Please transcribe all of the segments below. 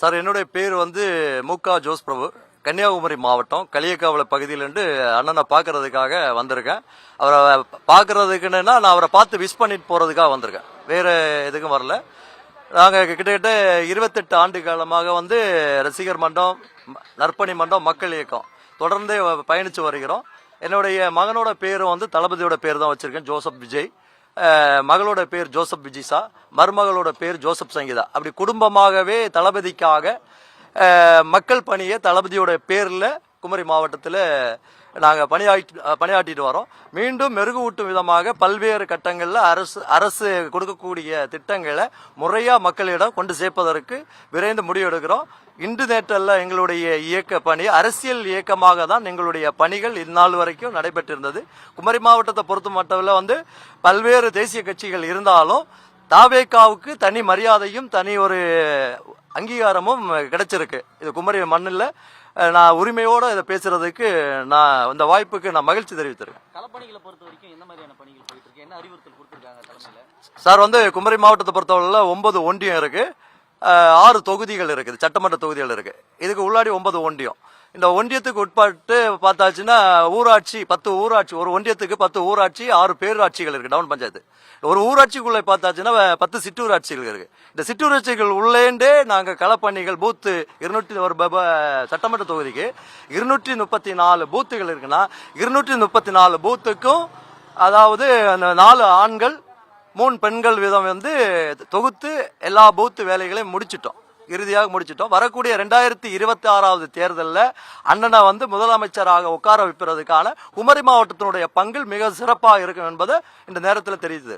Sir என்னுடைய பேர் வந்து முகா ஜோஸ் பிரபு. கன்னியாகுமரி மாவட்டம் களியக்காவல பகுதியிலேருந்து அண்ணனை பார்க்கறதுக்காக வந்திருக்கேன். அவரை பார்க்கறதுக்குன்னா நான் அவரை பார்த்து விஷ் பண்ணிட்டு போகிறதுக்காக வந்திருக்கேன். வேறு எதுக்கும் வரல. நாங்கள் கிட்டத்தட்ட இருபத்தெட்டு ஆண்டு காலமாக வந்து ரசிகர் மன்றம் நற்பணி மன்றம் மக்கள் இயக்கம் தொடர்ந்து பயணித்து வருகிறோம். என்னுடைய மகனோட பேரும் வந்து தளபதியோட பேர் தான் வச்சுருக்கேன் ஜோசப் விஜய். மகளோட பேர் ஜோசப் விஜிசா மருமகளோட பேர் ஜோசப் சங்கீதா. அப்படி குடும்பமாகவே தளபதிக்காக மக்கள் பணியை தளபதியோட பேரில் குமரி மாவட்டத்தில் நாங்கள் பணியாற்றி பணியாற்றிட்டு வரோம். மீண்டும் மெருகூட்டும் விதமாக பல்வேறு கட்டங்களில் அரசு அரசு கொடுக்கக்கூடிய திட்டங்களை முறையாக மக்களிடம் கொண்டு சேர்ப்பதற்கு விரைந்து முடிவெடுக்கிறோம். இன்று நேற்றல்ல எங்களுடைய இயக்க பணி அரசியல் இயக்கமாக தான் எங்களுடைய பணிகள் இந்நாள் வரைக்கும் நடைபெற்றிருந்தது. குமரி மாவட்டத்தை பொறுத்த மட்டும் வந்து பல்வேறு தேசிய கட்சிகள் இருந்தாலும் தாவேக்காவுக்கு தனி மரியாதையும் தனி ஒரு அங்கீகாரமும் கிடைச்சிருக்கு. இது குமரி மண்ணில் நான் உரிமையோடு இதை பேசுறதுக்கு நான் இந்த வாய்ப்புக்கு நான் மகிழ்ச்சி தெரிவித்திருக்கேன். சார் வந்து குமரி மாவட்டத்தை பொறுத்தவரையில் ஒன்பது ஒன்றியம் இருக்கு. அஹ், ஆறு தொகுதிகள் இருக்குது சட்டமன்ற தொகுதிகள் இருக்கு. இதுக்கு உள்ளாடி ஒன்பது ஒன்றியம். இந்த ஒன்றியத்துக்கு உட்பட்டு பார்த்தாச்சுன்னா ஊராட்சி பத்து ஊராட்சி ஒரு ஒன்றியத்துக்கு பத்து ஊராட்சி ஆறு பேரூராட்சிகள் இருக்கு டவுன் பஞ்சாயத்து. ஒரு ஊராட்சிக்குள்ளே பார்த்தாச்சுன்னா பத்து சிற்றூராட்சிகள் இருக்கு. இந்த சிற்றூராட்சிகள் உள்ளேண்டே நாங்கள் களப்பணிகள் பூத்து இருநூற்றி ஒரு ப- ப- சட்டமன்ற தொகுதிக்கு இருநூற்றி முப்பத்தி நாலு பூத்துகள் இருக்குன்னா இருநூற்றி முப்பத்தி நாலு பூத்துக்கும் அதாவது அந்த நாலு ஆண்கள் மூணு பெண்கள் விதம் வந்து தொகுத்து எல்லா பூத்து வேலைகளையும் முடிச்சிட்டோம். இறுதியாக முடிச்சிட்டோம். வரக்கூடிய ரெண்டாயிரத்தி இருபத்தி ஆறாவது தேர்தலில் அண்ணனை வந்து முதலமைச்சராக உட்கார வைப்பதற்கான குமரி மாவட்டத்தினுடைய பங்கு மிக சிறப்பாக இருக்கும் என்பதை இந்த நேரத்தில் தெரியுது.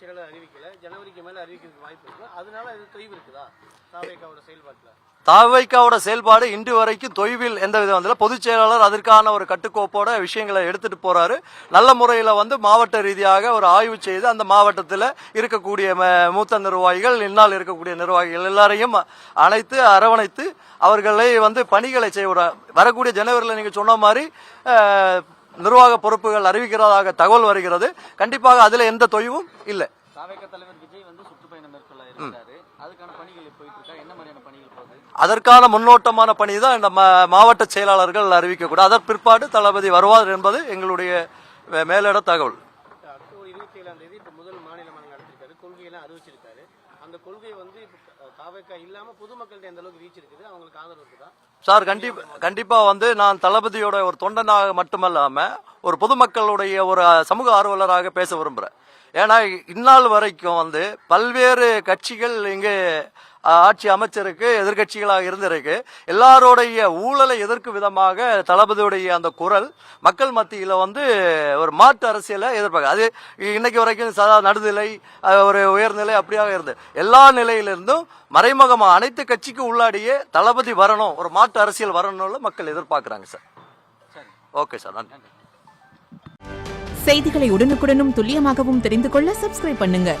இது அறிவிக்கல ஜனவரிக்கு மேல அறிவிக்கிறதுக்கு வாய்ப்பு இருக்கு. அதனால இது தொய்வு இருக்குதா? தாவேக்காவோட செயல்பாட்டுல. தாவைக்காவோட செயல்பாடு இன்று வரைக்கும் தொய்வில் எந்த விதம் வந்ததில்லை. பொதுச் செயலாளர் அதற்கான ஒரு கட்டுக்கோப்போட விஷயங்களை எடுத்துட்டு போறாரு. நல்ல முறையில் வந்து மாவட்ட ரீதியாக ஒரு ஆய்வு செய்து அந்த மாவட்டத்தில் இருக்கக்கூடிய ம- மூத்த நிர்வாகிகள் இன்னால் இருக்கக்கூடிய நிர்வாகிகள் எல்லாரையும் அழைத்து அரவணைத்து அவர்களை வந்து பணிகளை செய்ய வரக்கூடிய ஜனவரியில் நீங்கள் சொன்ன மாதிரி நிர்வாக பொறுப்புகள் அறிவிக்கிறதாக தகவல் வருகிறது. கண்டிப்பாக அதில் எந்த தொய்வும் இல்லை. அதற்கான முன்னோட்டமான பணி தான் இந்த மாவட்ட செயலாளர்கள் அறிவிக்கக்கூடாது அதன் பிற்பாடு தளபதி வருவார் என்பது எங்களுடைய மேலிட தகவல். கொள்கையெல்லாம் அறிவிச்சிருக்காரு. அந்த கொள்கை வந்து இப்ப தாவேக்கா இல்லாம பொதுமக்கள்கிட்ட எந்த அளவுக்கு ரீச் இருக்குது அவங்களுக்கு ஆதரவு இருக்குதா? சார் கண்டிப்பா கண்டிப்பா வந்து நான் தளபதியோட ஒரு தொண்டனாக மட்டுமல்லாம ஒரு பொதுமக்களுடைய ஒரு சமூக ஆர்வலராக பேச விரும்புறேன். ஏன்னா இந்நாள் வரைக்கும் வந்து பல்வேறு கட்சிகள் இங்கே ஆட்சி அமைச்சருக்கு எதிர்க்கட்சிகளாக இருந்திருக்கு. எல்லாருடைய ஊழலை எதிர்க்கும் விதமாக தளபதியுடைய அந்த குரல் மக்கள் மத்தியில் வந்து ஒரு மாற்று அரசியலை எதிர்பார்க்க அது இன்னைக்கு வரைக்கும் சதா நடுநிலை ஒரு உயர்நிலை அப்படியாக இருந்து எல்லா நிலையிலிருந்தும் மறைமுகமாக அனைத்து கட்சிக்கு உள்ளாடியே தளபதி வரணும் ஒரு மாற்று அரசியல் வரணும்னு மக்கள் எதிர்பார்க்குறாங்க சார். Okay sir. நன்றி நன்றி. செய்திகளை உடனுக்குடனும் துல்லியமாகவும் தெரிந்து கொள்ள சப்ஸ்கிரைப் பண்ணுங்க.